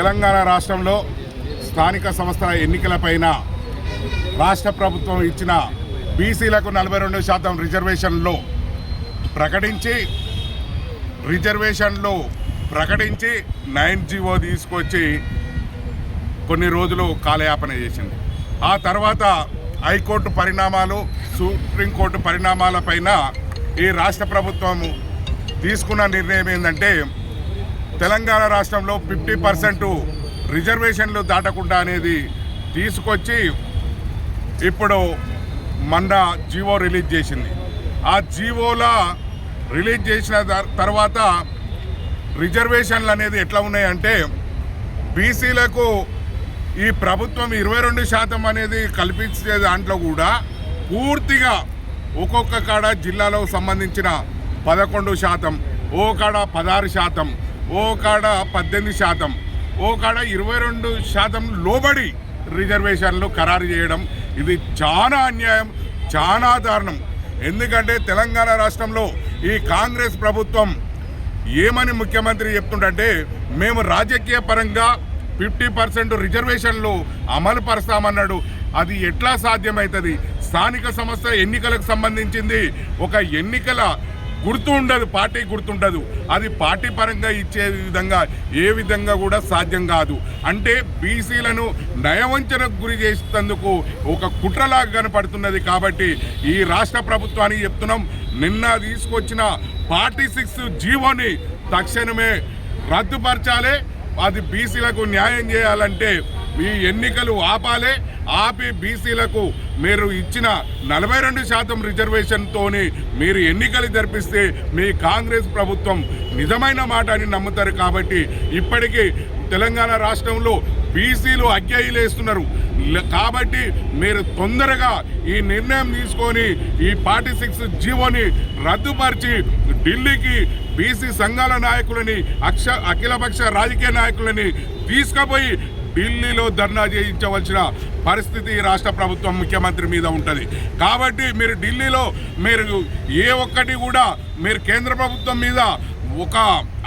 తెలంగాణ రాష్ట్రంలో స్థానిక సంస్థల ఎన్నికలపైన రాష్ట్ర ప్రభుత్వం ఇచ్చిన బీసీలకు నలభై రెండు శాతం రిజర్వేషన్లు ప్రకటించి రిజర్వేషన్లు ప్రకటించి నైన్ జీవో తీసుకొచ్చి కొన్ని రోజులు కాలయాపన చేసింది. ఆ తర్వాత హైకోర్టు పరిణామాలు సుప్రీంకోర్టు పరిణామాలపైన ఈ రాష్ట్ర ప్రభుత్వము తీసుకున్న నిర్ణయం ఏంటంటే తెలంగాణ రాష్ట్రంలో ఫిఫ్టీ పర్సెంట్ రిజర్వేషన్లు దాటకుండా అనేది తీసుకొచ్చి ఇప్పుడు మన జీవో రిలీజ్ చేసింది. ఆ జీవోలా రిలీజ్ చేసిన తర్వాత రిజర్వేషన్లు అనేది ఎట్లా ఉన్నాయంటే బీసీలకు ఈ ప్రభుత్వం ఇరవై రెండు శాతం అనేది కల్పించే దాంట్లో కూడా పూర్తిగా ఒక్కొక్క కాడ జిల్లాలో సంబంధించిన పదకొండు శాతం ఓ కాడ పదహారు శాతం ఓ కాడ పద్దెనిమిది శాతం ఓ కాడ ఇరవై రెండు శాతం లోబడి రిజర్వేషన్లు ఖరారు చేయడం ఇది చాలా అన్యాయం చాలా దారుణం. ఎందుకంటే తెలంగాణ రాష్ట్రంలో ఈ కాంగ్రెస్ ప్రభుత్వం ఏమని ముఖ్యమంత్రి చెప్తుంటే మేము రాజకీయ పరంగా ఫిఫ్టీ పర్సెంట్ రిజర్వేషన్లు అమలు పరుస్తామన్నాడు. అది ఎట్లా సాధ్యమవుతుంది స్థానిక సంస్థ ఎన్నికలకు సంబంధించింది. ఒక ఎన్నికల గుర్తు ఉండదు పార్టీ గుర్తుండదు. అది పార్టీ పరంగా ఇచ్చే విధంగా ఏ విధంగా కూడా సాధ్యం కాదు. అంటే బీసీలను నయవంచనకు గురి చేసేందుకు ఒక కుట్రలాగా కనపడుతున్నది కాబట్టి ఈ రాష్ట్ర ప్రభుత్వానికి చెప్తున్నాం నిన్న తీసుకొచ్చిన పార్టీ సిక్స్ జీవోని తక్షణమే రద్దుపరచాలి. అది బీసీలకు న్యాయం చేయాలంటే ఈ ఎన్నికలు ఆపాలే ఆపి బీసీలకు మీరు ఇచ్చిన నలభై రెండు శాతం రిజర్వేషన్తోని మీరు ఎన్నికలు జరిపిస్తే మీ కాంగ్రెస్ ప్రభుత్వం నిజమైన మాట అని నమ్ముతారు కాబట్టి ఇప్పటికీ తెలంగాణ రాష్ట్రంలో బీసీలు అగ్గేయిలేస్తున్నారు కాబట్టి మీరు తొందరగా ఈ నిర్ణయం తీసుకొని ఈ పార్టీ సిక్స్ జీవోని రద్దుపరిచి ఢిల్లీకి బీసీ సంఘాల నాయకులని అక్ష అఖిలపక్ష రాజకీయ నాయకులని తీసుకుపోయి ఢిల్లీలో ధర్నా చేయించవలసిన పరిస్థితి రాష్ట్ర ప్రభుత్వం ముఖ్యమంత్రి మీద ఉంటుంది. కాబట్టి మీరు ఢిల్లీలో మీరు ఏ ఒక్కటి కూడా మీరు కేంద్ర ప్రభుత్వం మీద ఒక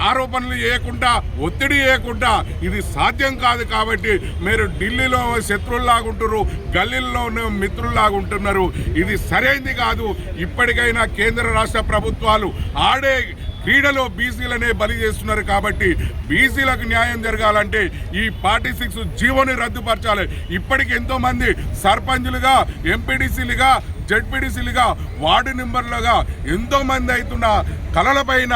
ఆరోపణలు చేయకుండా ఒత్తిడి చేయకుండా ఇది సాధ్యం కాదు కాబట్టి మీరు ఢిల్లీలో శత్రువుల్లాగుంటున్నారు గల్లీల్లో మిత్రుల్లాగుంటున్నారు. ఇది సరైంది కాదు. ఇప్పటికైనా కేంద్ర రాష్ట్ర ప్రభుత్వాలు ఆడే క్రీడలో బీసీలనే బలి చేస్తున్నారు కాబట్టి బీసీలకు న్యాయం జరగాలంటే ఈ పార్టీ సిక్స్ జీవోని రద్దుపరచాలి. ఇప్పటికి ఎంతోమంది సర్పంచులుగా ఎంపీడీసీలుగా జడ్పీడీసీలుగా వార్డు మెంబర్లుగా ఎంతో మంది అవుతున్న కలలపైన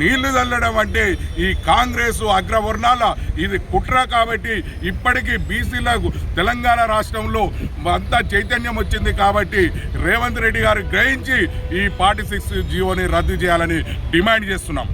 నీళ్ళు చల్లడం అంటే ఈ కాంగ్రెస్ అగ్రవర్ణాల ఇది కుట్ర కాబట్టి ఇప్పటికీ బీసీలకు తెలంగాణ రాష్ట్రంలో అంతా చైతన్యం వచ్చింది కాబట్టి రేవంత్ రెడ్డి గారు గ్రహించి ఈ పార్టీ సిక్స్ జీవోని రద్దు చేయాలని డిమాండ్ చేస్తున్నాం.